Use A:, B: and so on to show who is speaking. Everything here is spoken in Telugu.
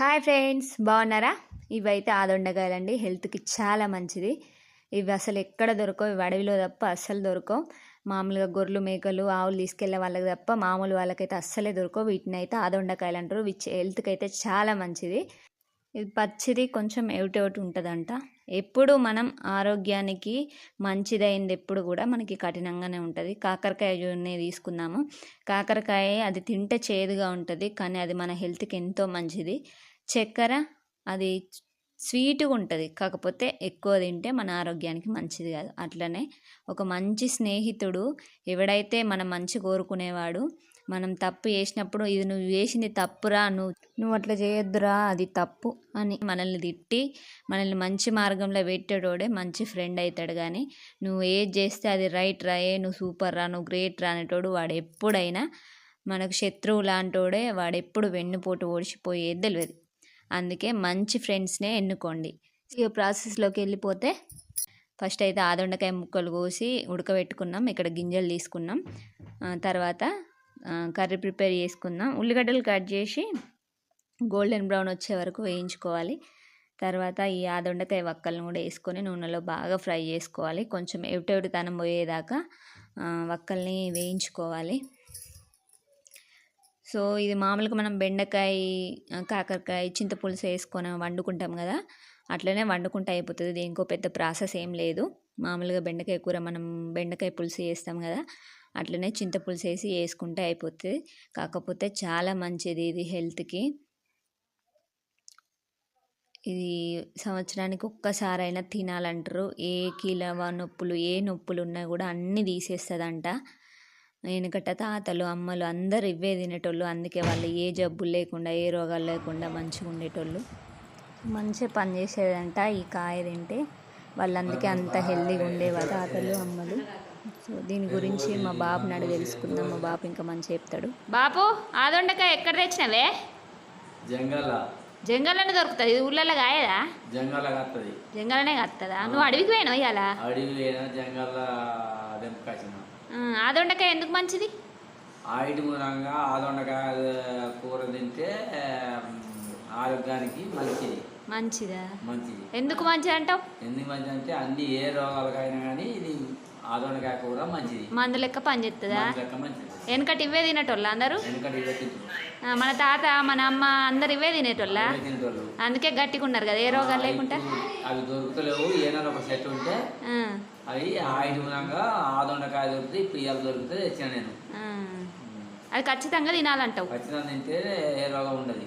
A: హాయ్ ఫ్రెండ్స్ బాగున్నారా? ఇవైతే ఆదొండకాయలండి హెల్త్కి చాలా మంచిది. ఇవి అసలు ఎక్కడ దొరకవు ఇవి అడవిలో తప్ప అస్సలు దొరకవు. మామూలుగా గొర్రెలు మేకలు ఆవులు తీసుకెళ్ళే వాళ్ళకి తప్ప మామూలు వాళ్ళకైతే అస్సలే దొరకవు. వీటిని అయితే ఆదొండకాయలు అంటారు విచ్ హెల్త్కి అయితే చాలా మంచిది. ఇది పచ్చిది కొంచెం ఎవిటెవిటి ఉంటుందంట. ఎప్పుడు మనం ఆరోగ్యానికి మంచిదైంది ఎప్పుడు కూడా మనకి కఠినంగానే ఉంటుంది. కాకరకాయ జూన్ని తీసుకున్నాము. కాకరకాయ అది తింటే చేదుగా ఉంటుంది కానీ అది మన హెల్త్కి ఎంతో మంచిది. చక్కెర అది స్వీట్గా ఉంటుంది కాకపోతే ఎక్కువ తింటే మన ఆరోగ్యానికి మంచిది కాదు. అట్లనే ఒక మంచి స్నేహితుడు ఎవడైతే మనం మంచి కోరుకునేవాడు మనం తప్పు చేసినప్పుడు ఇది నువ్వు చేసింది తప్పురా నువ్వు నువ్వు అట్లా చేయొద్దురా అది తప్పు అని మనల్ని తిట్టి మనల్ని మంచి మార్గంలో పెట్టేటోడే మంచి ఫ్రెండ్ అవుతాడు కానీ నువ్వు ఏది చేస్తే అది రైట్ రా ఏ నువ్వు సూపర్ రా నువ్వు గ్రేట్ రా అనేటోడు వాడు ఎప్పుడైనా మనకు శత్రువు లాంటోడే వాడు ఎప్పుడు వెన్నుపోటు ఓడిచిపోయేది తెలియదు. అందుకే మంచి ఫ్రెండ్స్నే ఎన్నుకోండి. ఇక ప్రాసెస్లోకి వెళ్ళిపోతే ఫస్ట్ అయితే ఆదొండకాయ ముక్కలు కోసి ఉడకబెట్టుకున్నాం ఇక్కడ గింజలు తీసుకున్నాం. తర్వాత కర్రీ ప్రిపేర్ చేసుకుందాం. ఉల్లిగడ్డలు కట్ చేసి గోల్డెన్ బ్రౌన్ వచ్చే వరకు వేయించుకోవాలి. తర్వాత ఈ ఆదొండకాయ వక్కలను కూడా వేసుకొని నూనెలో బాగా ఫ్రై చేసుకోవాలి. కొంచెం ఎవిటెవిటితనం పోయేదాకా వక్కల్ని వేయించుకోవాలి. సో ఇది మామూలుగా మనం బెండకాయ కాకరకాయ చింతపులుసు వేసుకొని వండుకుంటాం కదా అట్లనే వండుకుంటే అయిపోతుంది. దీనికో పెద్ద ప్రాసెస్ ఏం లేదు. మామూలుగా బెండకాయ కూర మనం బెండకాయ పులుసు వేస్తాం కదా అట్లనే చింతపులుసు వేసి వేసుకుంటే అయిపోతుంది. కాకపోతే చాలా మంచిది ఇది హెల్త్కి. ఇది సంవత్సరానికి ఒక్కసారైనా తినాలంటారు. ఏ కీలవ నొప్పులు ఏ నొప్పులు ఉన్నా కూడా అన్నీ తీసేస్తుందంట. వెనుకట తాతలు అమ్మలు అందరు ఇవే తినేటోళ్ళు. అందుకే వాళ్ళు ఏ జబ్బులు లేకుండా ఏ రోగాలు లేకుండా మంచిగా ఉండేటోళ్ళు. మంచిగా పని చేసేదంట ఈ కాయ తింటే. వాళ్ళు అందుకే అంత హెల్తీగా ఉండేవారు తాతలు అమ్మలు. సో దీని గురించి మా బాబు నాడు తెలుసుకుందాం. మా బాబు ఇంకా మంచిగా చెప్తాడు. బాపు ఆదొండకాయ ఎక్కడ తెచ్చినవే?
B: జంగల
A: జంగల్లోనే దొరుకుతుంది. ఇది ఊళ్ళలో కాయదా?
B: జంగల కత్తది.
A: జంగలనే కత్తదా? నువ్వు అడవికి పోయినావు ఇవాళ
B: అడవి జంగల
A: ఆదొండకాయ ఎందుకు మంచిది?
B: ఆయిటి మూలంగా ఆదొండకాయ కూర తింటే ఆరోగ్యానికి మంచిది.
A: మంచిదా?
B: మంచిది.
A: ఎందుకు మంచిది అంటావు?
B: ఎందుకు మంచిది అంటే అన్ని ఏ రోగాలకైనా కానీ ఇది ఆదొండకాయ కూర మంచిది.
A: మందు లెక్క పని చేస్తుందా
B: మంచి లెక్క మంచిది
A: వెనకటి ఇవే తినేటోళ్ళు అందరూ? మన తాత మన అమ్మ అందరు ఇవే తినేటోళ్ళ? అందుకే గట్టిగా ఉన్నారు కదా ఏ రోగాలు లేకుండా?
B: అవి దొరుకుతలేవు ఏదైనా ఒక సెట్ ఉంటే అవి ఆయిటి మూలంగా ఆదొండకాయ దొరుకుతాయి ఇప్పుడు ఇవాళ దొరికితే తెచ్చాను నేను.
A: అది ఖచ్చితంగా తినాలంటావు.
B: ఖచ్చితంగా తింటే ఏ రోగం ఉండదు.